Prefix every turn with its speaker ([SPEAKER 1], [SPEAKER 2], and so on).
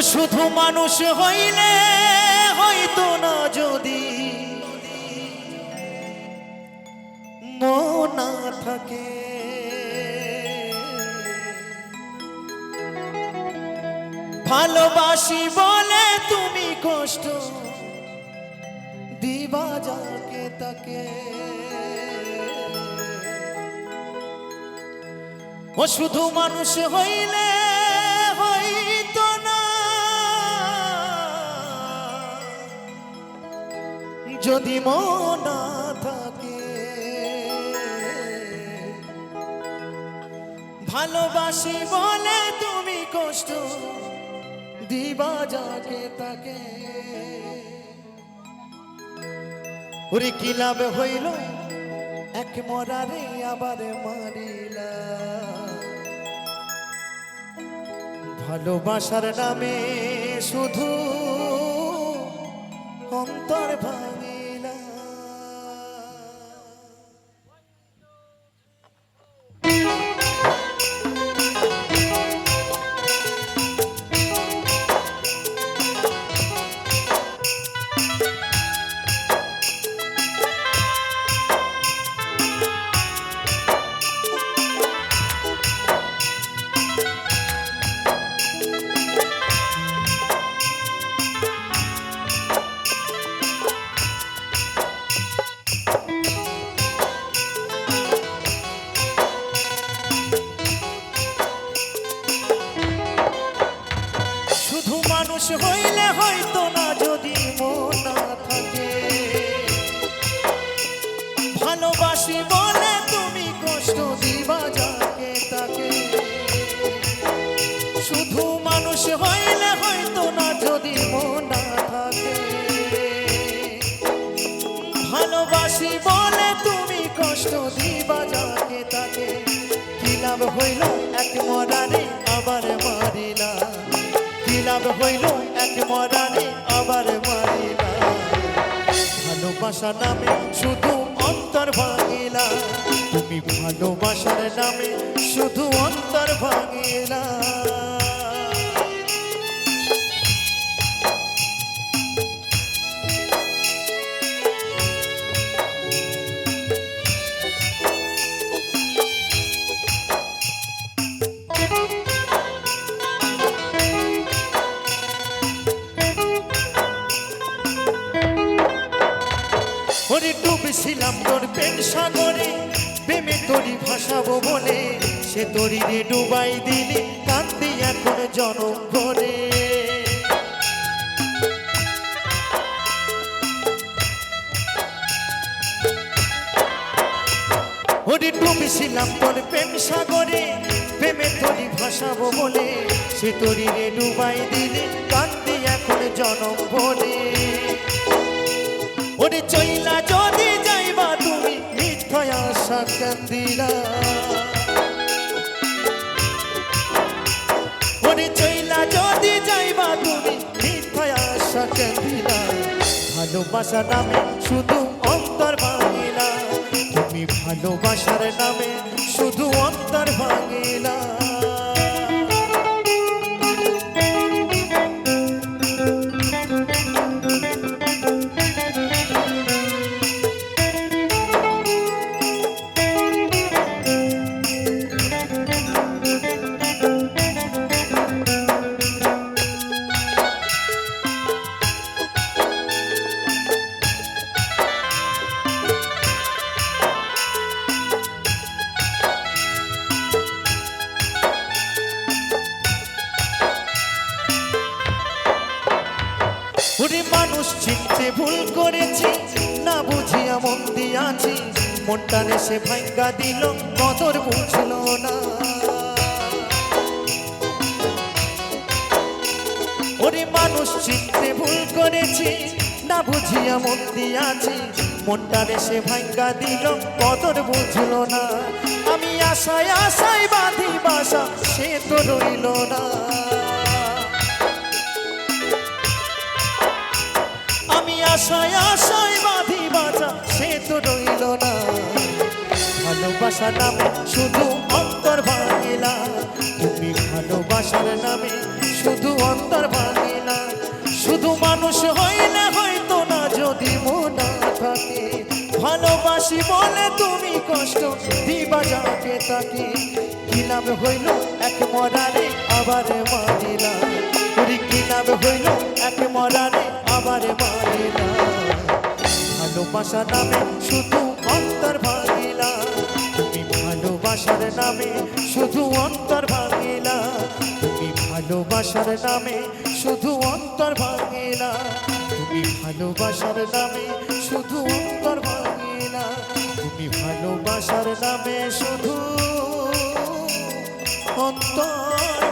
[SPEAKER 1] শুধু মানুষ হইলে হয়তো না যদি। মন থাকে। ভালোবাসি বলে তুমি কষ্ট দিবা যাকে তাকে। ও শুধু মানুষ হইলে যদি মন থাকে। ভালোবাসি বলে তুমি কষ্ট দিবা যাকে তাকে। ওরে কি লাভ হইল? এক মরারে আবার মারিলা। ভালোবাসার নামে শুধু অন্তর ভাঙিলা হইলে হয়তো না, যদি মন থাকে। ভালোবাসি বলে তুমি কষ্ট দিবা যাকে তাকে। শুধু মানুষ হইলে হয়তো না, যদি মন থাকে। ভালোবাসি বলে তুমি কষ্ট দিবা যাকে তাকে। কি লাভ হইল এক মরারে লাভ হইল এক মরানি আবার মারিলা ভালোবাসা নামে শুধু অন্তর ভাঙিলা তুমি ভালোবাসার নামে শুধু অন্তর ভাঙিলা ওরে তোর পেন সাগরে, প্রেমে তোরি ভাসাবো বলে। সে রে ডুবাই কান্দি এখন জনম ভরে। ওরে ডুবেছিলাম তোর প্রেম সাগরে, প্রেমে তোরি ভাসাবো বলে। সে তোরি রে ডুবাই দিলি কান্দি এখন জনম ভরে। ওরে চইলা যদি মিথ্যা ওরে চইলা যদি যাইবা তুমি মিথ্যা আশা কান্দিলা ভালোবাসা নামে শুধু অন্তর ভাঙিলা। তুমি ভালোবাসার নামে শুধু অন্তর ভাঙিলা। ওরে মানুষ চিনতে ভুল করেছি, না বুঝিয়া মন দিয়াছি মনটারে সে ভাঙ্গা দিল কদর বুঝল না। ওরে মানুষ চিনতে ভুল করেছি, না বুঝিয়া মন দিয়াছি মনটারে সে ভাঙ্গা দিল কদর বুঝলো না। আমি আশায় আশায় বাঁধি বাসা, সে তো রইল না। আশায় আশায় বাঁধি বাজা সে তো রইল না। ভালোবাসা নামে শুধু অন্তর ভাঙিলা তুমি ভালোবাসার নামে শুধু অন্তর ভাঙিলা মানুষ হইলে হয়তো না, যদি মনা থাকে। ভালোবাসি বলে তুমি কষ্ট, দিবা যাকে তাকে। কি নাম হইল এক মরারে, আবার ওরে, কি নাম হইল এক মরারে, আবার মানিলা। ভালোবাসা নামে শুধু অন্তর ভাঙিলা। তুমি ভালোবাসার নামে শুধু অন্তর ভাঙিলা। তুমি ভালোবাসার নামে শুধু অন্তর ভাঙিলা। তুমি ভালোবাসার নামে শুধু অন্তর ভাঙিলা। তুমি ভালোবাসার নামে শুধু অন্তর